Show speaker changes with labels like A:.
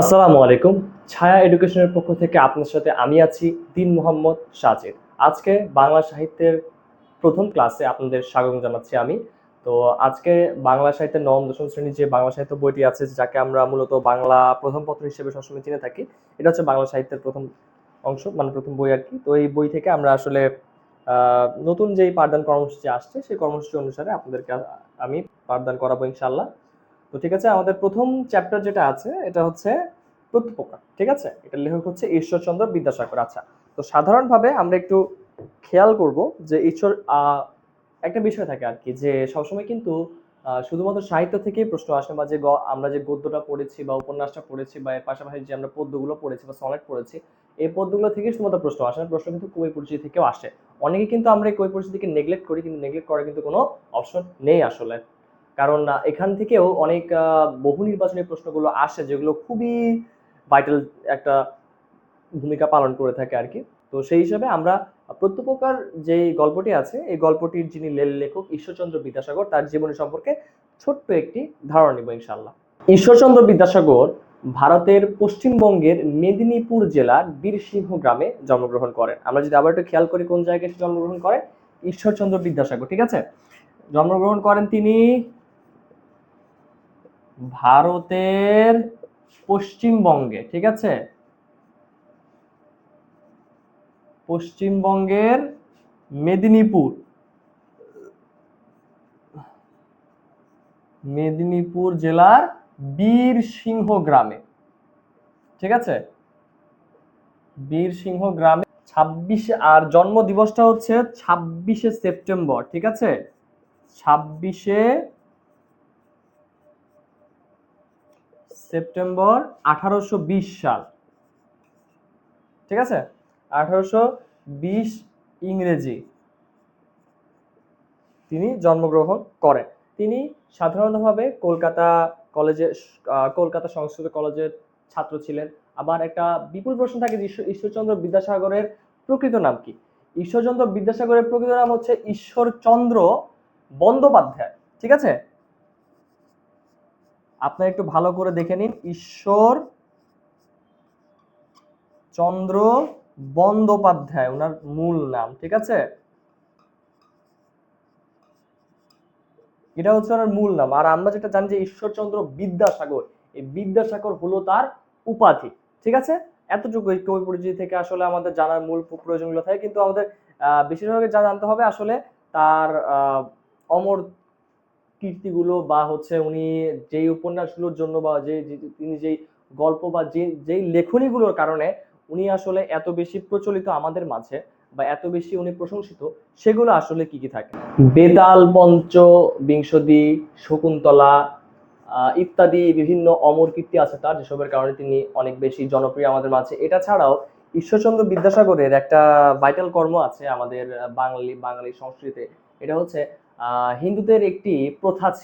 A: আসসালামু আলাইকুম। ছায়া এডুকেশনের পক্ষ থেকে আপনার সাথে আমি আছি দিন মোহাম্মদ সাজিদ। আজকে বাংলা সাহিত্যের প্রথম ক্লাসে আপনাদের স্বাগত জানাচ্ছি আমি। তো আজকে বাংলা সাহিত্যের নবম, দশম শ্রেণির যে বাংলা সাহিত্য বইটি আছে যাকে আমরা মূলত বাংলা প্রথম পত্র হিসেবে সবসময় চিনে থাকি, এটা হচ্ছে বাংলা সাহিত্যের প্রথম অংশ মানে প্রথম বই আর কি। তো এই বই থেকে আমরা আসলে নতুন যেই পাঠদান কর্মসূচি আসছে, সেই কর্মসূচি অনুসারে আপনাদেরকে আমি পাঠদান করাবো ইনশাল্লাহ তো ঠিক আছে, আমাদের প্রথম চ্যাপ্টার যেটা আছে, এটা হচ্ছে প্রত্যুপকার, ঠিক আছে? এটার লেখক হচ্ছে ঈশ্বরচন্দ্র বিদ্যাসাগর। আচ্ছা তো সাধারণভাবে আমরা একটু খেয়াল করব যে ঈশ্বর একটা বিষয় থাকে আর কি, যে সবসময় কিন্তু শুধুমাত্র সাহিত্য থেকেই প্রশ্ন আসে বা যে আমরা যে গদ্যটা পড়েছি বা উপন্যাসটা পড়েছি বা এর পাশাপাশি যে আমরা পদ্যগুলো পড়েছি বা সনেট পড়েছি, এই পদ্যগুলো থেকে শুধুমাত্র প্রশ্ন আসে না, প্রশ্ন কিন্তু কবি পরিচিতি থেকেও আসে। অনেকে কিন্তু আমরা এই কবি পরিচিতিকে নেগলেক্ট করি, কিন্তু নেগলেক্ট করার কিন্তু কোনো অপশন নেই আসলে। কারণ এখান থেকেও অনেক বহু নির্বাচনী প্রশ্নগুলো আসে যেগুলো খুবই ভাইটাল একটা ভূমিকা পালন করে থাকে আর কি। তো সেই হিসাবে আমরা প্রত্যুপকার যে গল্পটি আছে, এই গল্পটির যিনি লেখক ঈশ্বরচন্দ্র বিদ্যাসাগর, তার জীবনী সম্পর্কে ছোট্ট একটি ধারণা নিব ইনশাল্লাহ ঈশ্বরচন্দ্র বিদ্যাসাগর ভারতের পশ্চিমবঙ্গের মেদিনীপুর জেলার বীরসিংহ গ্রামে জন্মগ্রহণ করেন। আমরা যদি আবার একটু খেয়াল করি কোন জায়গায় জন্মগ্রহণ করেন ঈশ্বরচন্দ্র বিদ্যাসাগর, ঠিক আছে? জন্মগ্রহণ করেন তিনি ভারতের পশ্চিমবঙ্গে, ঠিক আছে? পশ্চিমবঙ্গের মেদিনীপুর। মেদিনীপুর জেলার বীরসিংহ গ্রামে, ঠিক আছে? বীরসিংহ গ্রামে ছাব্বিশে, আর জন্ম দিবসটা হচ্ছে ছাব্বিশে সেপ্টেম্বর, ঠিক আছে? ছাব্বিশে সেপ্টেম্বর আঠারোশো বিশ সাল। ঠিক আছে? আঠারোশো বিশ ইংরেজি। তিনি জন্মগ্রহণ করেন। তিনি সাধারণতভাবে কলকাতা কলেজে কলকাতা সংস্কৃত কলেজের ছাত্র ছিলেন। আবার একটা বিপুল প্রশ্ন থাকে যে ঈশ্বরচন্দ্র বিদ্যাসাগরের প্রকৃত নাম কি? ঈশ্বরচন্দ্র বিদ্যাসাগরের প্রকৃত নাম হচ্ছে ঈশ্বরচন্দ্র বন্দ্যোপাধ্যায়। ঠিক আছে? আপনারা একটু ভালো করে দেখে নিন। ঈশ্বর চন্দ্র বন্দ্যোপাধ্যায় ওনার মূল নাম, ঠিক আছে? এটা হচ্ছে ওনার মূল নাম। আর আমরা যেটা জানি যে ঈশ্বরচন্দ্র বিদ্যাসাগর, এই বিদ্যাসাগর হলো তার উপাধি, ঠিক আছে? এতটুকু এই কবি পরিচিতি থেকে আসলে আমাদের জানার মূল প্রয়োজনগুলো থাকে। কিন্তু আমাদের বেশিরভাগ যা জানতে হবে আসলে তার অমর কীর্তিগুলো বা হচ্ছে উনি যেই উপন্যাসগুলোর জন্য বা যে তিনি যেই গল্প বা যে, যেই লেখনীগুলোর কারণে উনি আসলে এত বেশি প্রচলিত আমাদের মাঝে বা এত বেশি উনি প্রশংসিত, সেগুলো আসলে কি কি থাকে? বেতাল, পঞ্চ বিংশতি শকুন্তলা ইত্যাদি বিভিন্ন অমর কীর্তি আছে তার, যেসবের কারণে তিনি অনেক বেশি জনপ্রিয় আমাদের মাঝে। এটা ছাড়াও ঈশ্বরচন্দ্র বিদ্যাসাগরের একটা ভাইটাল কর্ম আছে আমাদের বাঙালি বাঙালি সংস্কৃতিতে। এটা হচ্ছে হিন্দুদের একটি প্রথা ছিল।